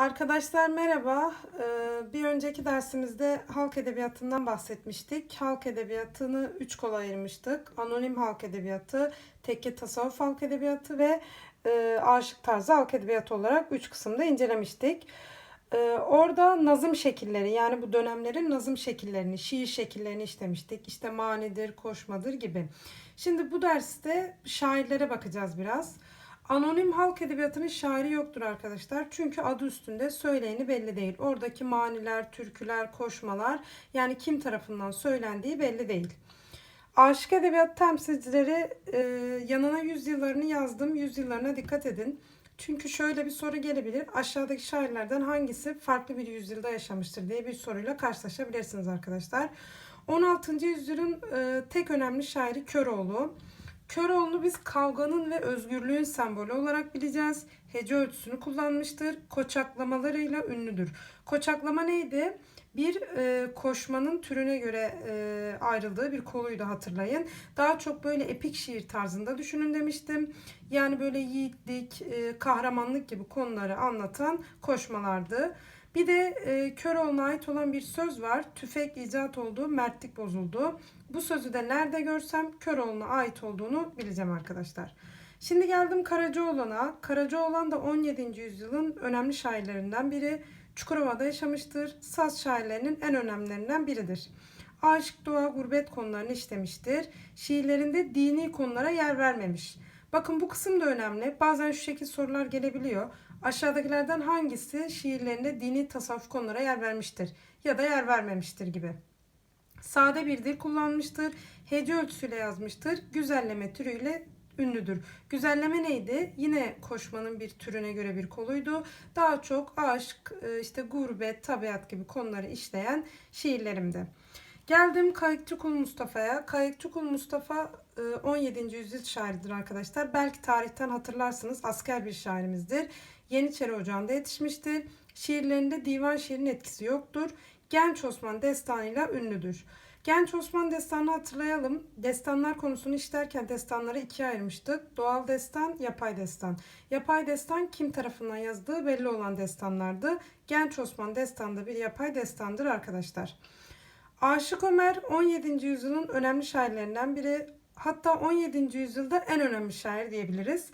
Arkadaşlar merhaba. Ee, Bir önceki dersimizde halk edebiyatından bahsetmiştik. Halk edebiyatını üç kola ayırmıştık. Anonim halk edebiyatı, tekke tasavvuf halk edebiyatı ve e, aşık tarzı halk edebiyatı olarak üç kısımda incelemiştik. Ee, Orada nazım şekilleri yani bu dönemlerin nazım şekillerini, şiir şekillerini işlemiştik. İşte manidir, koşmadır gibi. Şimdi bu derste şairlere bakacağız biraz. Anonim halk edebiyatının şairi yoktur arkadaşlar. Çünkü adı üstünde söyleyeni belli değil. Oradaki maniler, türküler, koşmalar yani kim tarafından söylendiği belli değil. Aşık edebiyat temsilcileri e, yanına yüzyıllarını yazdım. Yüzyıllarına dikkat edin. Çünkü şöyle bir soru gelebilir. Aşağıdaki şairlerden hangisi farklı bir yüzyılda yaşamıştır diye bir soruyla karşılaşabilirsiniz arkadaşlar. 16. yüzyılın e, tek önemli şairi Köroğlu. Köroğlu'nu biz kavganın ve özgürlüğün sembolü olarak bileceğiz. Hece ölçüsünü kullanmıştır. Koçaklamalarıyla ünlüdür. Koçaklama neydi? Bir e, koşmanın türüne göre e, ayrıldığı bir koluydu hatırlayın. Daha çok böyle epik şiir tarzında düşünün demiştim. Yani böyle yiğitlik, e, kahramanlık gibi konuları anlatan koşmalardı. Bir de e, Köroğlu'na ait olan bir söz var. Tüfek icat oldu, mertlik bozuldu. Bu sözü de nerede görsem Köroğlu'na ait olduğunu bileceğim arkadaşlar. Şimdi geldim Karacaoğlan'a. Karacaoğlan da 17. yüzyılın önemli şairlerinden biri. Çukurova'da yaşamıştır. Saz şairlerinin en önemlilerinden biridir. Aşık, doğa, gurbet konularını işlemiştir. Şiirlerinde dini konulara yer vermemiş. Bakın bu kısım da önemli. Bazen şu şekilde sorular gelebiliyor. Aşağıdakilerden hangisi şiirlerinde dini tasavvuf konulara yer vermiştir ya da yer vermemiştir gibi. Sade bir dil kullanmıştır. Hece ölçüsüyle yazmıştır. Güzelleme türüyle ünlüdür. Güzelleme neydi? Yine koşmanın bir türüne göre bir koluydu. Daha çok aşk, e, işte gurbet, tabiat gibi konuları işleyen şiirlerimde. Geldim Kayıkçı Mustafa'ya. Kayıkçı Mustafa e, 17. yüzyıl şairidir arkadaşlar. Belki tarihten hatırlarsınız asker bir şairimizdir. Yeniçeri Ocağı'nda yetişmiştir. Şiirlerinde divan şiirinin etkisi yoktur. Genç Osman destanıyla ünlüdür. Genç Osman destanını hatırlayalım. Destanlar konusunu işlerken destanları ikiye ayırmıştık. Doğal destan, yapay destan. Yapay destan kim tarafından yazdığı belli olan destanlardı. Genç Osman destanı da bir yapay destandır arkadaşlar. Aşık Ömer 17. yüzyılın önemli şairlerinden biri. Hatta 17. yüzyılda en önemli şair diyebiliriz.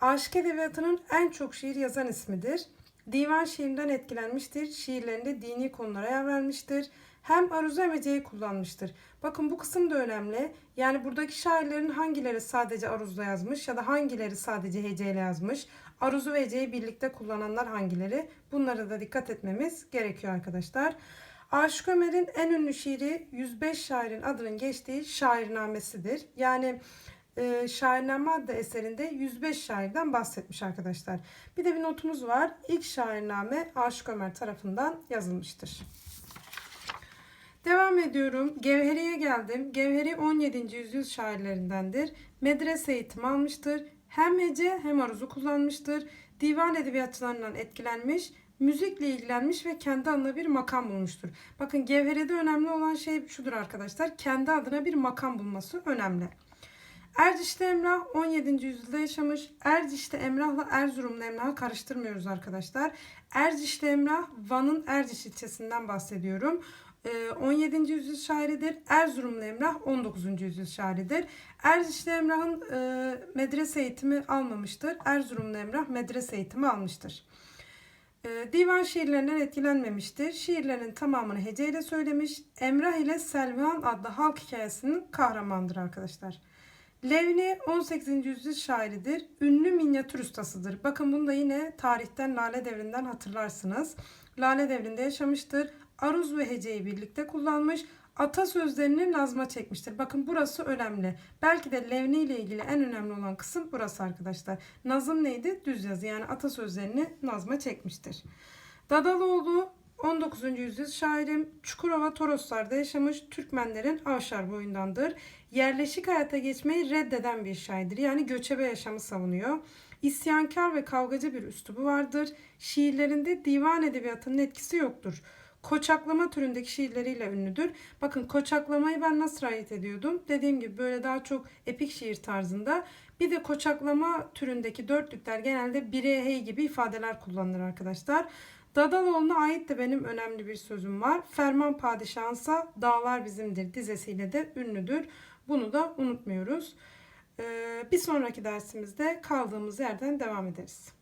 Aşık edebiyatının en çok şiir yazan ismidir. Divan şiirinden etkilenmiştir. Şiirlerinde dini konulara yer vermiştir. Hem aruzu hem heceyi kullanmıştır. Bakın bu kısım da önemli. Yani buradaki şairlerin hangileri sadece aruzla yazmış ya da hangileri sadece heceyle yazmış. Aruzu ve heceyi birlikte kullananlar hangileri? Bunlara da dikkat etmemiz gerekiyor arkadaşlar. Aşık Ömer'in en ünlü şiiri 105 şairin adının geçtiği şairnamesidir. Yani e, Şairname adlı eserinde 105 şairden bahsetmiş arkadaşlar. Bir de bir notumuz var. İlk şairname Aşık Ömer tarafından yazılmıştır. Devam ediyorum. Gevheri'ye geldim. Gevheri 17. yüzyıl şairlerindendir. Medrese eğitimi almıştır. Hem hece hem aruzu kullanmıştır. Divan edebiyatçılarından etkilenmiş müzikle ilgilenmiş ve kendi adına bir makam bulmuştur. Bakın Gevheri'de önemli olan şey şudur arkadaşlar. Kendi adına bir makam bulması önemli. Erciş'te Emrah 17. yüzyılda yaşamış. Erciş'te Emrah'la Erzurumlu Emrah'ı karıştırmıyoruz arkadaşlar. Erciş'te Emrah Van'ın Erciş ilçesinden bahsediyorum. 17. Ee, yüzyıl şairidir. Erzurumlu Emrah 19. yüzyıl şairidir. Erciş'te Emrah'ın e, medrese eğitimi almamıştır. Erzurumlu Emrah medrese eğitimi almıştır. E, divan şiirlerinden etkilenmemiştir. Şiirlerin tamamını heceyle söylemiş. Emrah ile Selvihan adlı halk hikayesinin kahramandır arkadaşlar. Levni 18. yüzyıl şairidir. Ünlü minyatür ustasıdır. Bakın bunu da yine tarihten Lale Devri'nden hatırlarsınız. Lale Devri'nde yaşamıştır. Aruz ve heceyi birlikte kullanmış. Atasözlerini nazma çekmiştir. Bakın burası önemli. Belki de Levni ile ilgili en önemli olan kısım burası arkadaşlar. Nazım neydi? Düz yazı yani atasözlerini nazma çekmiştir. Dadaloğlu 19. yüzyıl şairim Çukurova Toroslar'da yaşamış Türkmenlerin Avşar boyundandır. Yerleşik hayata geçmeyi reddeden bir şairdir. Yani göçebe yaşamı savunuyor. İsyankar ve kavgacı bir üslubu vardır. Şiirlerinde divan edebiyatının etkisi yoktur. Koçaklama türündeki şiirleriyle ünlüdür. Bakın koçaklamayı ben nasıl ayırt ediyordum? Dediğim gibi böyle daha çok epik şiir tarzında. Bir de koçaklama türündeki dörtlükler genelde bire hey gibi ifadeler kullanılır arkadaşlar. Dadaloğlu'na ait de benim önemli bir sözüm var. Ferman padişahınsa dağlar bizimdir dizesiyle de ünlüdür. Bunu da unutmuyoruz. Ee, bir sonraki dersimizde kaldığımız yerden devam ederiz.